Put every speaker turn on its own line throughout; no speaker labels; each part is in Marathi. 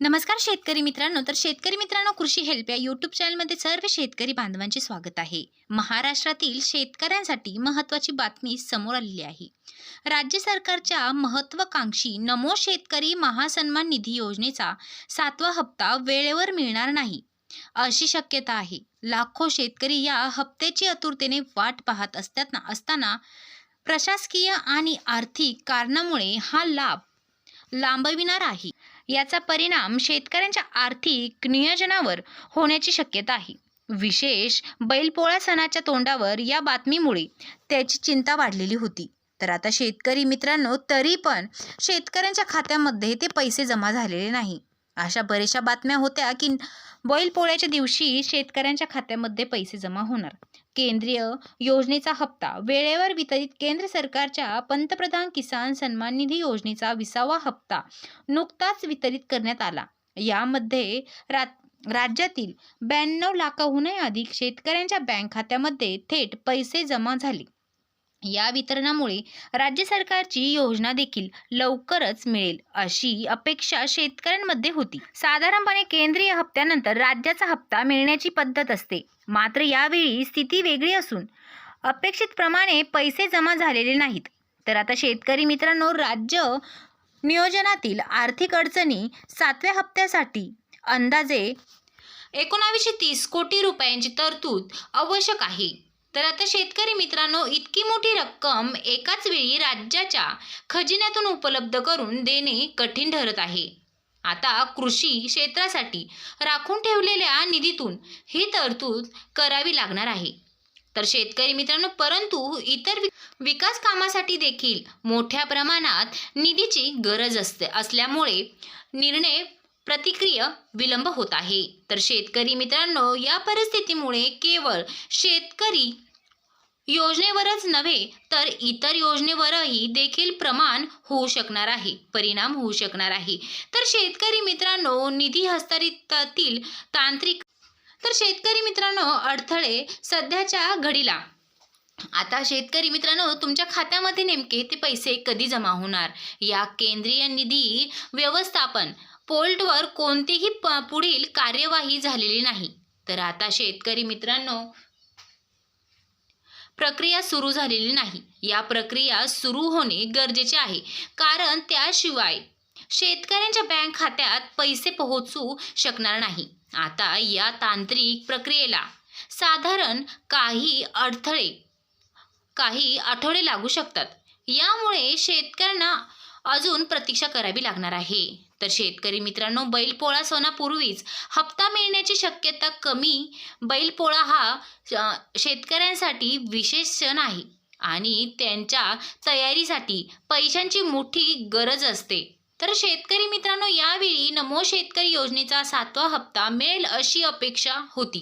नमस्कार शेतकरी मित्रांनो. तर शेतकरी मित्रांनो कृषी हेल्प या यूट्यूब चॅनलमध्ये सर्व शेतकरी बांधवांचे स्वागत आहे. महाराष्ट्रातील शेतकऱ्यांसाठी महत्त्वाची बातमी समोर आलेली आहे. राज्य सरकारच्या महत्त्वाकांक्षी नमो शेतकरी महासन्मान निधी योजनेचा सातवा हप्ता वेळेवर मिळणार नाही अशी शक्यता आहे. लाखो शेतकरी या हप्त्याची आतुरतेने वाट पाहत असतात असताना प्रशासकीय आणि आर्थिक कारणामुळे हा लाभ लांबविणार आहे. याचा परिणाम शेतकऱ्यांच्या आर्थिक नियोजनावर होण्याची शक्यता आहे. विशेष बैलपोळा सणाच्या तोंडावर या बातमीमुळे त्याची चिंता वाढलेली होती. तर आता शेतकरी मित्रांनो तरी पण शेतकऱ्यांच्या खात्यामध्ये ते पैसे जमा झालेले नाही. अशा बऱ्याचशा बातम्या होत्या की बैलपोळ्याच्या दिवशी शेतकऱ्यांच्या खात्यामध्ये पैसे जमा होणार. केंद्रीय योजनेचा हप्ता वेळेवर वितरित केंद्र सरकारच्या पंतप्रधान किसान सन्मान निधी योजनेचा विसावा हप्ता नुकताच वितरित करण्यात आला. यामध्ये रा राज्यातील ब्याण्णव लाखाहूनही अधिक शेतकऱ्यांच्या बँक खात्यामध्ये थेट पैसे जमा झाले. या वितरणामुळे राज्य सरकारची योजना देखील लवकरच मिळेल अशी अपेक्षा शेतकऱ्यांमध्ये होती. साधारणपणे केंद्रीय हप्त्यानंतर राज्याचा हप्ता मिळण्याची पद्धत असते. मात्र यावेळी स्थिती वेगळी असून अपेक्षितप्रमाणे पैसे जमा झालेले नाहीत. तर आता शेतकरी मित्रांनो राज्य नियोजनातील आर्थिक अडचणी सातव्या हप्त्यासाठी अंदाजे एकोणावीसशे तीस कोटी रुपयांची तरतूद आवश्यक आहे. तर आता शेतकरी मित्रांनो इतकी मोठी रक्कम एकाच वेळी राज्याच्या खजिन्यातून उपलब्ध करून देणे कठीण ठरत आहे. आता कृषी क्षेत्रासाठी राखून ठेवलेल्या निधीतून ही तरतूद करावी लागणार आहे. तर शेतकरी मित्रांनो परंतु इतर वि- विकास कामासाठी देखील मोठ्या प्रमाणात निधीची गरज असते असल्यामुळे निर्णय प्रतिक्रिया विलंब होत आहे. तर शेतकरी मित्रांनो या परिस्थितीमुळे केवळ शेतकरी योजनेवरच नव्हे तर इतर योजनेवरही देखील प्रमाण होऊ शकणार आहे परिणाम होऊ शकणार आहे. तर शेतकरी मित्रांनो निधी हस्तांतरितातील तांत्रिक तर शेतकरी मित्रांनो अडथळे सध्याच्या घडीला. आता शेतकरी मित्रांनो तुमच्या खात्यामध्ये नेमके ते पैसे कधी जमा होणार? या केंद्रीय निधी व्यवस्थापन पोल्टवर कोणतीही प पुढील कार्यवाही झालेली नाही. तर आता शेतकरी मित्रांनो प्रक्रिया सुरू झालेली नाही. या प्रक्रिया सुरू होणे गरजेचे आहे. कारण त्याशिवाय शेतकऱ्यांच्या बँक खात्यात पैसे पोहोचू शकणार नाही. आता या तांत्रिक प्रक्रियेला साधारण काही अडथळे काही आठवडे लागू शकतात. यामुळे शेतकऱ्यांना अजून प्रतीक्षा करावी लागणार आहे. तर शेतकरी मित्रांनो बैलपोळा सणापूर्वीच हप्ता मिळण्याची शक्यता कमी. बैलपोळा हा शेतकऱ्यांसाठी विशेष सण आहे आणि त्यांच्या तयारीसाठी पैशांची मोठी गरज असते. तर शेतकरी मित्रांनो यावेळी नमो शेतकरी योजनेचा सातवा हप्ता मिळेल अशी अपेक्षा होती.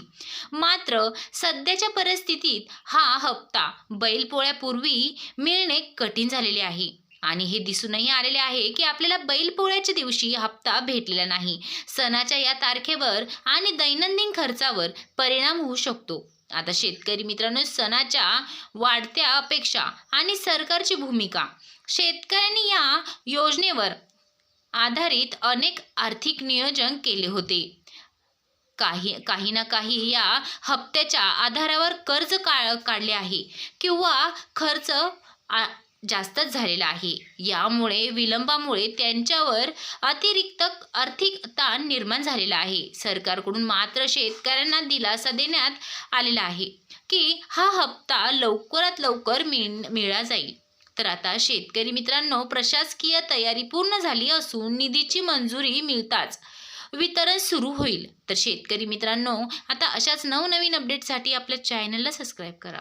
मात्र सध्याच्या परिस्थितीत हा हप्ता बैलपोळ्यापूर्वी मिळणे कठीण झालेले आहे. आणि हे दिसूनही आलेले आहे की आपल्याला बैलपोळ्याच्या दिवशी हप्ता भेटलेला नाही. सणाच्या या तारखेवर आणि दैनंदिन खर्चावर परिणाम होऊ शकतो. आता शेतकरी मित्रांनो सणाच्या वाढत्या अपेक्षा आणि सरकारची भूमिका. शेतकऱ्यांनी या योजनेवर आधारित अनेक आर्थिक नियोजन केले होते. काही काही ना काही या हप्त्याच्या आधारावर कर्ज का काढले आहे. किंवा खर्च आ जास्तच झालेला आहे. यामुळे विलंबामुळे त्यांच्यावर अतिरिक्त आर्थिक ताण निर्माण झालेला आहे. सरकारकडून मात्र शेतकऱ्यांना दिलासा देण्यात आलेला आहे की हा हप्ता लवकरात लवकर मिळ मिळला जाईल. तर आता शेतकरी मित्रांनो प्रशासकीय तयारी पूर्ण झाली असून निधीची मंजुरी मिळताच वितरण सुरू होईल. तर शेतकरी मित्रांनो आता अशाच नवनवीन अपडेटसाठी आपल्या चॅनलला सबस्क्राईब करा.